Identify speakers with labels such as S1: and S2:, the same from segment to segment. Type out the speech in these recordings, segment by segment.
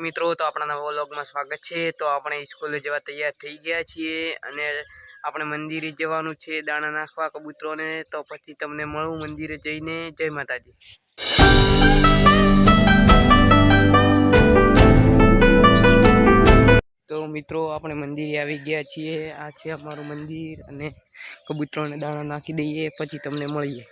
S1: મિત્રો, તો આપણા નવા વ્લોગમાં સ્વાગત છે. તો આપણે સ્કૂલે જવા તૈયાર થઈ ગયા છીએ અને આપણે મંદિરે જવાનું છે દાણા નાખવા કબૂતરોને. તો પછી તમને મળું મંદિરે જઈને. જય માતાજી. તો મિત્રો, આપણે મંદિરે આવી ગયા છીએ. આ છે અમારું મંદિર અને કબૂતરોને દાણા નાખી દઈએ. પછી તમને મળીએ.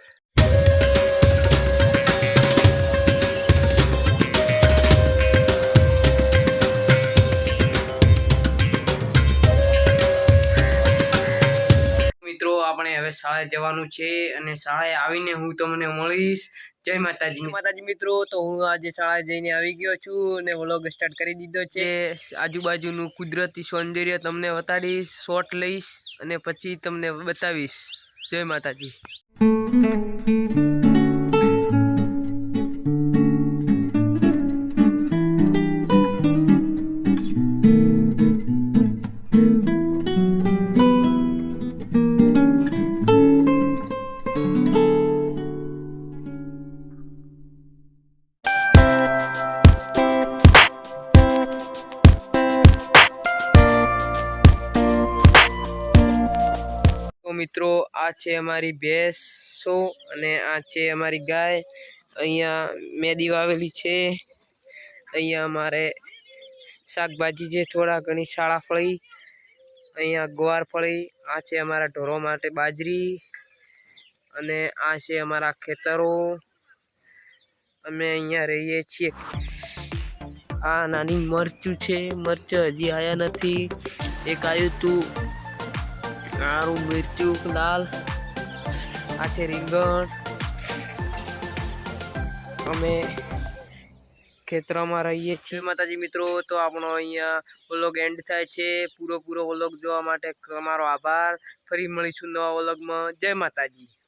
S1: આપણે હવે શાળાએ જવાનું છે અને શાળાએ આવીને હું તમને મળીશ. જય માતાજી. માતાજી મિત્રો. તો હું આજે શાળાએ જઈને આવી ગયો છું અને વ્લોગ સ્ટાર્ટ કરી દીધો છે. આજુબાજુનું કુદરતી સૌંદર્ય તમને બતાડીશ શોટ લઈશ અને પછી તમને બતાવીશ. જય માતાજી. મિત્રો, આ છે અમારી ભેંસો અને આ છે અમારી ગાય. અહીંયા મેદી વાવેલી છે. અહીંયા અમારે શાકભાજી છે, થોડા ઘણી શાળા ફળી. અહીંયા ગવાર ફળી, આ છે અમારા ઢોરો માટે બાજરી. અને આ છે અમારા ખેતરો. અમે અહીંયા રહીએ છીએ. આ નાની મરચું છે, મરચું હજી આવ્યા નથી. એક આવ્યું તું આરું મિરચું લાલ? આ છે રીંગણ. અમે ખેતરમાં રહીએ છીએ માતાજી મિત્રો. તો આપણો અહીંયા વ્લોગ એન્ડ થાય છે. પૂરો પૂરો વ્લોગ જોવા માટે તમારો આભાર. ફરી મળીશું નવા વ્લોગમાં. જય માતાજી.